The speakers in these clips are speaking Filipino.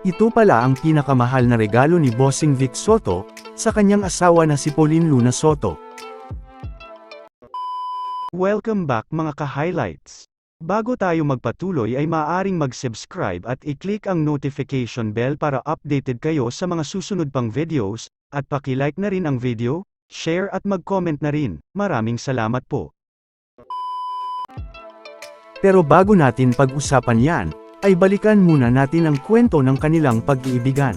Ito pala ang pinakamahal na regalo ni Bossing Vic Soto, sa kanyang asawa na si Pauline Luna Soto. Welcome back mga ka-highlights. Bago tayo magpatuloy ay maaaring mag-subscribe at i-click ang notification bell para updated kayo sa mga susunod pang videos, at paki-like na rin ang video, share at mag-comment na rin. Maraming salamat po. Pero bago natin pag-usapan yan, ay balikan muna natin ang kwento ng kanilang pag-iibigan.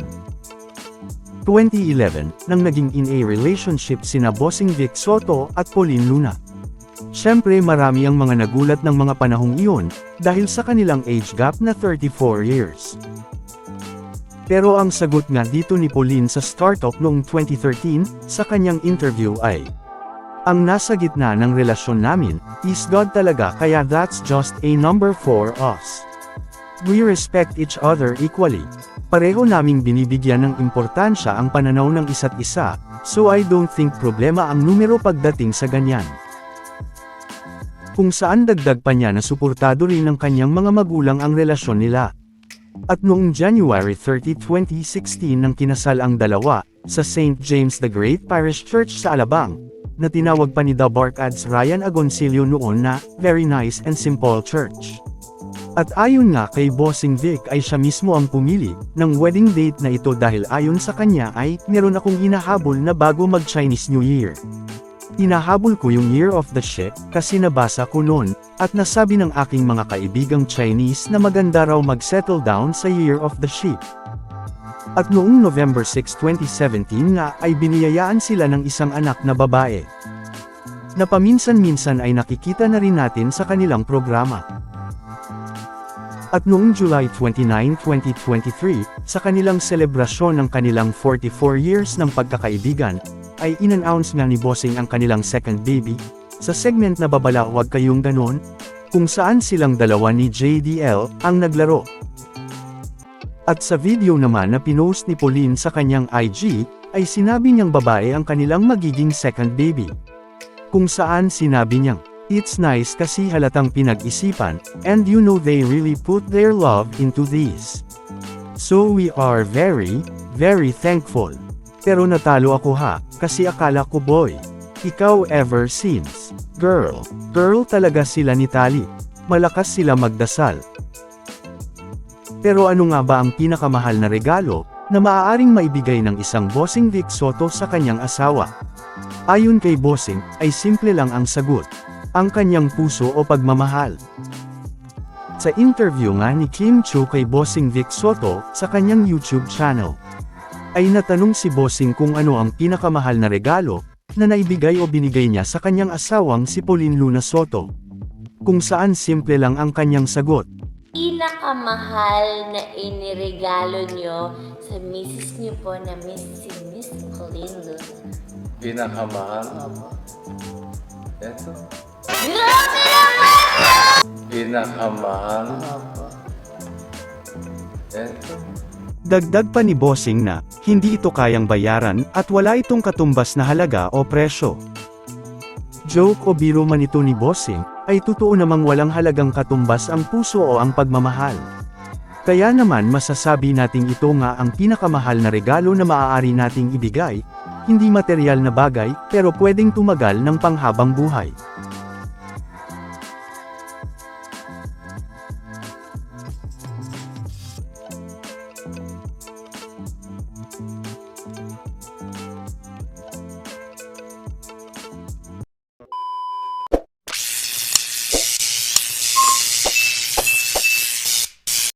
2011, nang naging in a relationship sina Bossing Vic Soto at Pauline Luna. Siyempre marami ang mga nagulat ng mga panahong iyon, dahil sa kanilang age gap na 34 years. Pero ang sagot nga dito ni Pauline sa startup noong 2013, sa kanyang interview ay, Ang nasa gitna ng relasyon namin, is God talaga kaya that's just a number for us. We respect each other equally. Pareho naming binibigyan ng importansya ang pananaw ng isa't isa, so I don't think problema ang numero pagdating sa ganyan. Kung saan dagdag pa niya na suportado rin ng kanyang mga magulang ang relasyon nila. At noong January 30, 2016 nang kinasal ang dalawa, sa St. James the Great Parish Church sa Alabang, na tinawag pa ni The Barkads Ryan Agoncillo noon na, Very Nice and Simple Church. At ayon nga kay Bossing Vic ay siya mismo ang pumili ng wedding date na ito dahil ayon sa kanya ay meron akong hinahabol na bago mag Chinese New Year. Hinahabol ko yung Year of the Ship kasi nabasa ko noon at nasabi ng aking mga kaibigang Chinese na maganda raw mag-settle down sa Year of the Sheep. At noong November 6, 2017 nga ay biniyayaan sila ng isang anak na babae. Na paminsan-minsan ay nakikita na rin natin sa kanilang programa. At noong July 29, 2023, sa kanilang selebrasyon ng kanilang 44 years ng pagkakaibigan, ay in-announce nga ni Bossing ang kanilang second baby, sa segment na babala huwag kayong ganon, kung saan silang dalawa ni JDL ang naglaro. At sa video naman na pinost ni Pauline sa kanyang IG, ay sinabi niyang babae ang kanilang magiging second baby. Kung saan sinabi niyang, It's nice kasi halatang pinag-isipan, and you know they really put their love into this. So we are very, very thankful. Pero natalo ako ha, kasi akala ko boy. Ikaw ever since. Girl. Girl talaga sila ni Tali. Malakas sila magdasal. Pero ano nga ba ang pinakamahal na regalo, na maaaring maibigay ng isang Bossing Vic Soto sa kanyang asawa? Ayon kay Bossing, ay simple lang ang sagot. Ang kanyang puso o pagmamahal. Sa interview nga ni Kim Chu kay Bossing Vic Soto, sa kanyang YouTube channel, ay natanong si Bossing kung ano ang pinakamahal na regalo, na naibigay o binigay niya sa kanyang asawang si Pauline Luna Soto. Kung saan simple lang ang kanyang sagot. pinakamahal na iniregalo nyo sa misis nyo po na Miss si Miss Pauline Luna. Pinakamahal. Ito. Grabe naman! Pinakamahal. Ito. Dagdag pa ni Bossing na, hindi ito kayang bayaran, at wala itong katumbas na halaga o presyo. Joke o biro man ito ni Bossing, ay totoo namang walang halagang katumbas ang puso o ang pagmamahal. Kaya naman masasabi nating ito nga ang pinakamahal na regalo na maaari nating ibigay, hindi material na bagay, pero pwedeng tumagal ng panghabang buhay.